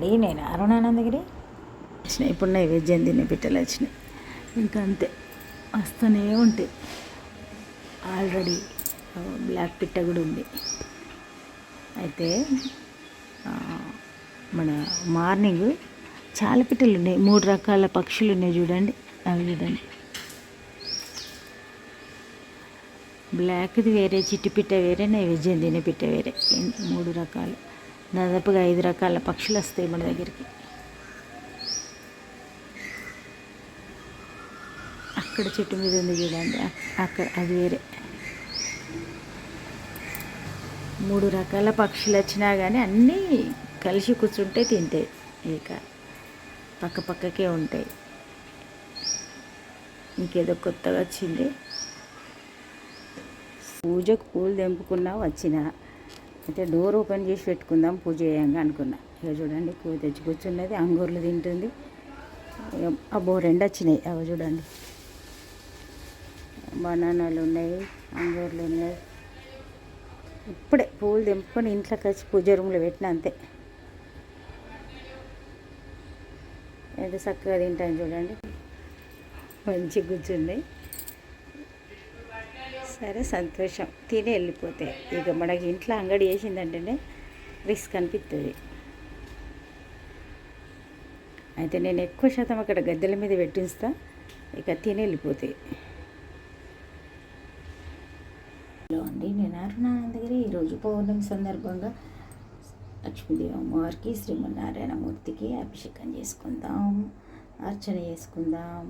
అండి నేను అరుణానందగిరి వచ్చినాయి ఇప్పుడు నైవేద్యం తినే పిట్టలు వచ్చినాయి ఇంకా అంతే వస్తూనే ఉంటాయి ఆల్రెడీ బ్లాక్ పిట్ట కూడా ఉంది. అయితే మన మార్నింగ్ చాలా పిట్టలు ఉన్నాయి. మూడు రకాల పక్షులు ఉన్నాయి చూడండి అవి చూడండి. బ్లాక్ది వేరే చిట్టి పిట్ట వేరే నైవేద్యం తినే పిట్ట వేరే. మూడు రకాలు. దాదాపుగా ఐదు రకాల పక్షులు వస్తాయి మన దగ్గరికి. అక్కడ చెట్టు మీద ఉంది చూడండి. అక్కడ అది వేరే. మూడు రకాల పక్షులు వచ్చినా కానీ అన్నీ కలిసి కూర్చుంటే తింటాయి. ఇక పక్క పక్కకే ఉంటాయి. ఇంకేదో కొత్తగా వచ్చింది. పూజకు పూలు తెంపుకున్నా వచ్చిన. అయితే డోర్ ఓపెన్ చేసి పెట్టుకుందాం పూజ చేయంగా అనుకున్నా. ఇక చూడండి పూజ తెచ్చి కూర్చున్నది అంగూర్లు తింటుంది. అబ్బో రెండు వచ్చినాయి. అవి చూడండి. బనానాలు ఉన్నాయి అంగూర్లు ఉన్నాయి. ఇప్పుడే పూలు తెంపుకొని ఇంట్లోకి వచ్చి పూజ రూమ్లో పెట్టిన అంతే. ఎంత చక్కగా తింటాను చూడండి. మంచి కూర్చుంది. సరే సంతోషం. తిని వెళ్ళిపోతే. ఇక మనకి ఇంట్లో అంగడి వేసిందంటేనే రిస్క్ అనిపిస్తుంది అయితే నేను ఎక్కువ శాతం అక్కడ గద్దెల మీద పెట్టిస్తా ఇక తిని వెళ్ళిపోతాయి హలో అండి నేను అరుణానందగిరి. ఈరోజు పౌర్ణమి సందర్భంగా లక్ష్మీదేవి అమ్మవారికి శ్రీమన్నారాయణమూర్తికి అభిషేకం చేసుకుందాం. అర్చన చేసుకుందాం.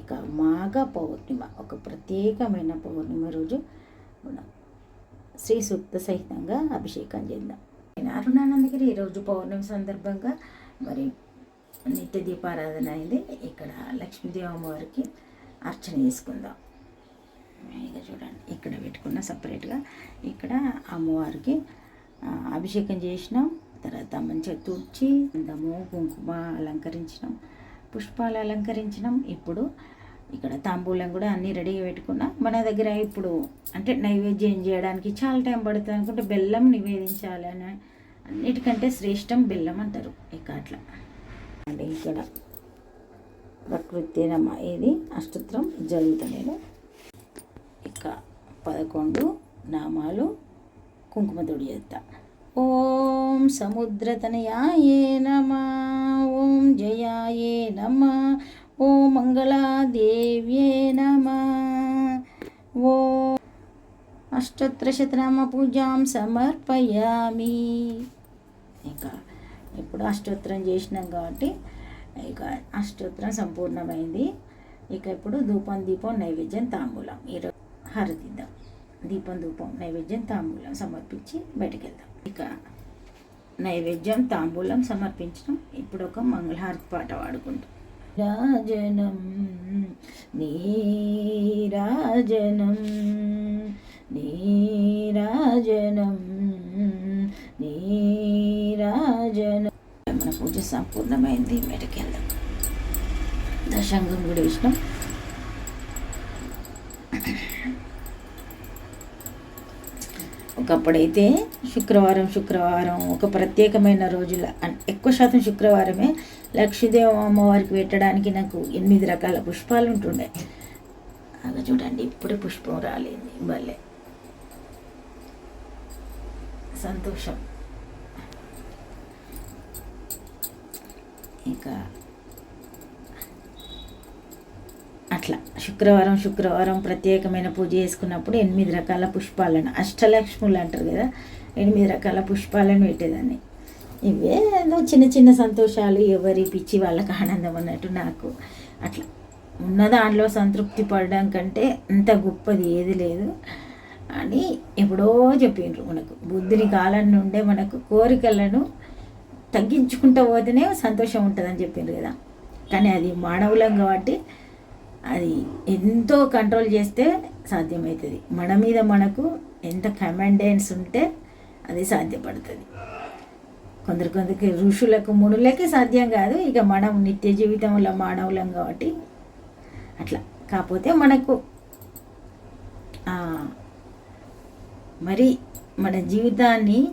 ఇక మాఘ పౌర్ణిమ ఒక ప్రత్యేకమైన పౌర్ణిమ రోజు మనం శ్రీ సూక్త సహితంగా అభిషేకం చేద్దాం. నేను అరుణానందగిరి ఈరోజు పౌర్ణమి సందర్భంగా మరి నిత్య దీపారాధన అయింది. ఇక్కడ లక్ష్మీదేవి అమ్మవారికి అర్చన చేసుకుందాం. ఇక చూడండి ఇక్కడ పెట్టుకున్న సపరేట్గా ఇక్కడ అమ్మవారికి అభిషేకం చేసినాం. తర్వాత మంచిగా తుడిచి గంధము కుంకుమ అలంకరించినాం. పుష్పాలు అలంకరించినాం ఇప్పుడు. ఇక్కడ తాంబూలం కూడా అన్నీ రెడీగా పెట్టుకున్నాం. మన దగ్గర ఇప్పుడు అంటే నైవేద్యం చేయడానికి చాలా టైం పడుతుంది అనుకుంటే బెల్లం నివేదించాలి అని అన్నిటికంటే శ్రేష్టం బెల్లం అంటారు ఇక అట్లా అంటే ఇక్కడ ప్రకృతి నమ ఇది అష్టోత్తరం జరుగుతా నేను. ఇక పదకొండు నామాలు కుంకుమతోడి చేస్తాను ఓం సముద్రతనయాయే నమ? ఓం జయాయే నమ. ఓం మంగళాదేవ్యే నమ. ఓ అష్టోత్తరశతనామ పూజాం సమర్పయామి. ఇంకా ఇప్పుడు అష్టోత్తరం చేసినాం కాబట్టి ఇక అష్టోత్తరం సంపూర్ణమైంది. ఇక ఇప్పుడు ధూపం దీపం నైవేద్యం తాంబూలం. ఈరోజు హారతిద్దాం దీపం ధూపం నైవేద్యం తాంబూలం సమర్పించి బయటకు వెళ్దాం. ఇక నైవేద్యం తాంబూలం సమర్పించడం. ఇప్పుడు ఒక మంగళహారతి పాట పాడుకుంటాం రాజనం నీరాజనం నీరాజనం నీరాజనం మన పూజ సంపూర్ణమైంది. బయటకు వెళ్దాం కూడా ఇష్టం ఒకప్పుడైతే శుక్రవారం శుక్రవారం ఒక ప్రత్యేకమైన రోజుల ఎక్కువ శాతం శుక్రవారమే లక్ష్మీదేవ అమ్మవారికి పెట్టడానికి నాకు ఎనిమిది రకాల పుష్పాలు ఉంటుండే అలా చూడండి ఇప్పుడే పుష్పం రాలేదు. భలే. సంతోషం. ఇంకా అట్లా. శుక్రవారం శుక్రవారం ప్రత్యేకమైన పూజ చేసుకున్నప్పుడు ఎనిమిది రకాల పుష్పాలను అష్టలక్ష్ములు అంటారు కదా ఎనిమిది రకాల పుష్పాలను పెట్టేదాన్ని. ఇవే ఏదో చిన్న చిన్న సంతోషాలు ఎవరి పిచ్చి వాళ్ళకి ఆనందం అన్నట్టు నాకు. అట్లా. ఉన్న దాంట్లో సంతృప్తి పడడం కంటే అంత గొప్పది ఏది లేదు అని ఎప్పుడో చెప్పిండ్రు మనకు. బుద్ధుని కాలం నుండే మనకు కోరికలను తగ్గించుకుంటూ పోతేనే సంతోషం ఉంటుందని చెప్పిండ్రు కదా. కానీ అది మానవులం కాబట్టి అది ఎంతో కంట్రోల్ చేస్తే సాధ్యమవుతుంది. మన మీద మనకు ఎంత కమాండెన్స్ ఉంటే అది సాధ్యపడుతుంది. కొందరు కొందరికి ఋషులకు మునులకి సాధ్యం కాదు. ఇక మనం నిత్య జీవితంలో మానవులం కాబట్టి అట్లా. కాకపోతే మనకు మరి మన జీవితాన్ని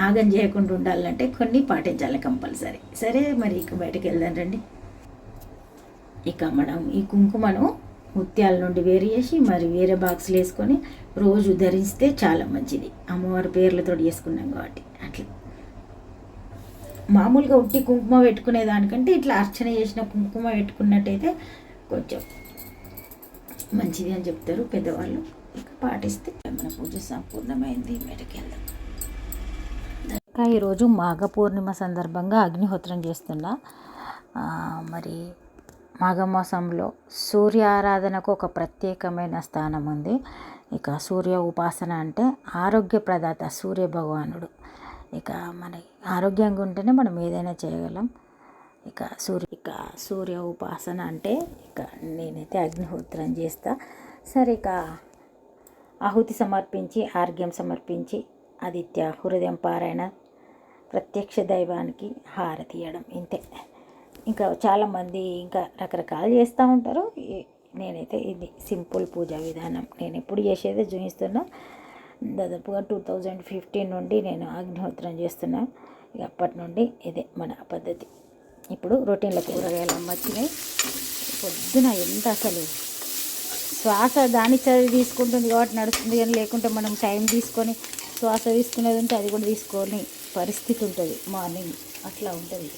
ఆగం చేయకుండా ఉండాలంటే కొన్ని పాటించాలి కంపల్సరీ. సరే మరి ఇక బయటకు వెళ్దాం రండి. ఇక మనం ఈ కుంకుమను ముత్యాల నుండి వేరు చేసి మరి వేరే బాక్స్లు వేసుకొని రోజు ధరిస్తే చాలా మంచిది. అమ్మవారి పేర్లతో చేసుకున్నాం కాబట్టి అట్లా. మామూలుగా ఉట్టి కుంకుమ పెట్టుకునే దానికంటే ఇట్లా అర్చన చేసిన కుంకుమ పెట్టుకున్నట్టయితే కొంచెం మంచిది అని చెప్తారు పెద్దవాళ్ళు. ఇక పాటిస్తే మన పూజ సంపూర్ణమైంది. బయటకు ఇంకా ఈరోజు మాఘ పూర్ణిమ సందర్భంగా అగ్నిహోత్రం చేస్తున్నా. మరి మాఘమాసంలో సూర్య ఆరాధనకు ఒక ప్రత్యేకమైన స్థానం ఉంది ఇక సూర్య ఉపాసన అంటే ఆరోగ్య ప్రదాత సూర్య భగవానుడు. ఇక మన ఆరోగ్యంగా ఉంటేనే మనం ఏదైనా చేయగలం. ఇక సూర్య ఇక సూర్య ఉపాసన అంటే ఇక నేనైతే అగ్నిహోత్రం చేస్తా. సరే ఇక ఆహుతి సమర్పించి ఆర్ఘ్యం సమర్పించి ఆదిత్య హృదయం పారాయణ ప్రత్యక్ష దైవానికి హారతి ఇంతే. ఇంకా చాలామంది ఇంకా రకరకాలు చేస్తూ ఉంటారు. నేనైతే ఇది సింపుల్ పూజా విధానం. నేను ఎప్పుడు చేసేది చూపిస్తున్నా. దాదాపుగా టూ థౌజండ్ ఫిఫ్టీన్ నుండి నేను అగ్నిహోత్రం చేస్తున్నా. ఇక అప్పటి నుండి ఇదే మన పద్ధతి. ఇప్పుడు రొటీన్లో కూరగాయలు అమ్మచ్చినాయి పొద్దున ఎంత అసలు శ్వాస దాని చదివి తీసుకుంటుంది కాబట్టి నడుస్తుంది కానీ లేకుంటే మనం టైం తీసుకొని శ్వాస తీసుకునేది ఉంటే అది కూడా తీసుకొని పరిస్థితి ఉంటుంది. మార్నింగ్ అట్లా ఉంటుంది.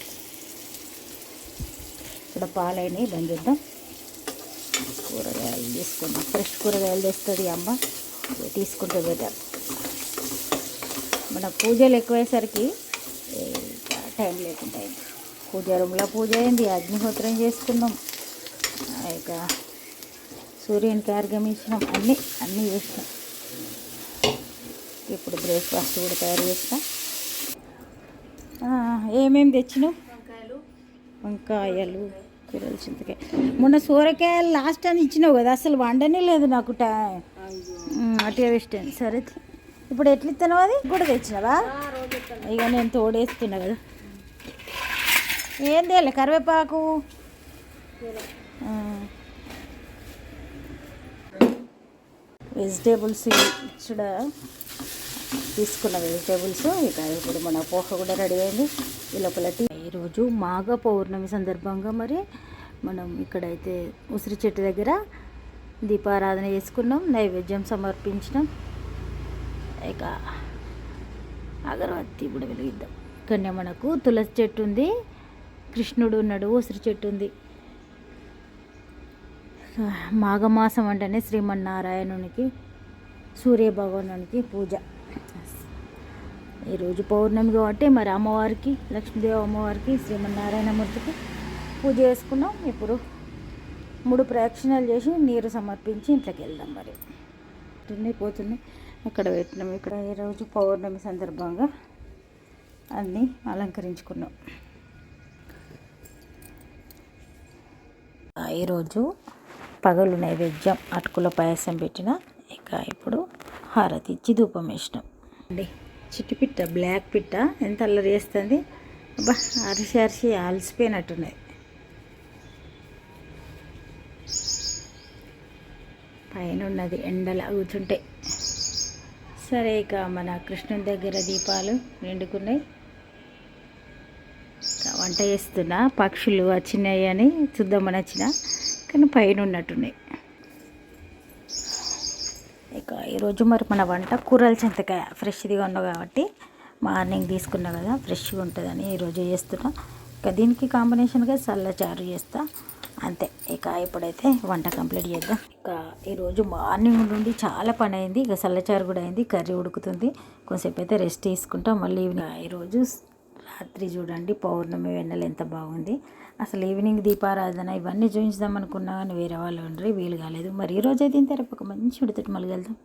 ఇక్కడ పాలైనవి బంద్ చేద్దాం. కూరగాయలు తీసుకుందాం. ఫ్రెష్ కూరగాయలు తెస్తుంది అమ్మ. తీసుకుంటే బెటర్ మన పూజలు ఎక్కువయ్యేసరికి టైం లేకుండా అయింది. పూజ రూమ్లో పూజ అయింది. అగ్నిహోత్రం చేసుకున్నాం. ఇక సూర్యునికి ఆర్గమించినాం అన్నీ అన్నీ చేసినాం. ఇప్పుడు బ్రేక్ఫాస్ట్ కూడా తయారు చేస్తా. ఏమేమి తెచ్చినావు? వంకాయలు. కూరలు చింతకాయ మొన్న సూరకాయలు లాస్ట్ అని ఇచ్చినావు కదా అసలు వండనే లేదు నాకు టై అటు వేస్ట్ అయింది సరే ఇప్పుడు ఎట్లా ఇస్తాను అది? కూడా తెచ్చినావా? ఇక నేను తోడేస్తున్నా కదా. ఏం తేలే కరివేపాకు? వెజిటేబుల్స్ ఇక్కడ తీసుకున్న వెజిటేబుల్స్ ఇక ఇప్పుడు మన పోహ కూడా రెడీ అయింది. ఈ లోపల టీ ఈరోజు మాఘ పౌర్ణమి సందర్భంగా మరి మనం ఇక్కడైతే ఉసిరి చెట్టు దగ్గర దీపారాధన చేసుకున్నాం నైవేద్యం సమర్పించినాం. ఇక అగరవత్తి కూడా వెలిగిద్దాం. ఇక్కడనే మనకు తులసి చెట్టు ఉంది కృష్ణుడు ఉన్నాడు ఉసిరి చెట్టు ఉంది. మాఘమాసం అంటేనే శ్రీమన్నారాయణునికి సూర్య భగవానునికి పూజ. ఈరోజు పౌర్ణమి కాబట్టి మరి అమ్మవారికి లక్ష్మీదేవి అమ్మవారికి శ్రీమన్నారాయణమూర్తికి పూజ చేసుకున్నాం. ఇప్పుడు మూడు ప్రదక్షిణాలు చేసి నీరు సమర్పించి ఇంట్లోకి వెళ్దాం మరి. పోతున్నాయి పోతున్నాయి అక్కడ పెట్టినాం. ఇక్కడ ఈరోజు పౌర్ణమి సందర్భంగా అన్నీ అలంకరించుకున్నాం. ఈరోజు పగలు నైవేద్యం అటుకుల పాయసం పెట్టిన. ఇక ఇప్పుడు హారతి ఇచ్చి ధూపం వేసినాం. అండి చిట్టి పిట్ట బ్లాక్ పిట్ట ఎంత అల్లరి చేస్తుంది? అబ్బా అరిసి అరిసి అలసిపోయినట్టున్నది పైన ఉన్నది ఎండలా కూర్చుంటే. సరే ఇక మన కృష్ణుని దగ్గర దీపాలు నిండుకున్నాయి. వంట చేస్తున్నా పక్షులు వచ్చినాయి అని చూద్దామని వచ్చిన కానీ పైన ఉన్నట్టున్నాయి ఇక ఈరోజు మరి మన వంట కూరల చింతకాయ. ఫ్రెష్గా ఉన్నావు కాబట్టి మార్నింగ్ తీసుకున్నా కదా ఫ్రెష్గా ఉంటుందని ఈరోజు చేస్తున్నా. ఇక దీనికి కాంబినేషన్గా చల్లచారు చేస్తా. అంతే. ఇక ఇప్పుడైతే వంట కంప్లీట్ చేద్దాం. ఇక ఈరోజు మార్నింగ్ నుండి చాలా పని అయింది. ఇక చల్లచారు కూడా అయింది. కర్రీ ఉడుకుతుంది. కొంచెంసేపు అయితే రెస్ట్ తీసుకుంటాం. మళ్ళీ ఈవినింగ్. ఈరోజు రాత్రి చూడండి పౌర్ణమి వెన్నెల ఎంత బాగుంది. అసలు ఈవినింగ్ దీపారాధన ఇవన్నీ చూపించుదాం అనుకున్నా కానీ వేరే వాళ్ళు ఉండరు వీలు కాలేదు. మరి ఈ రోజు అయితే రేపు ఒక మంచి ఉడితోటి మళ్ళీ వెళ్దాం.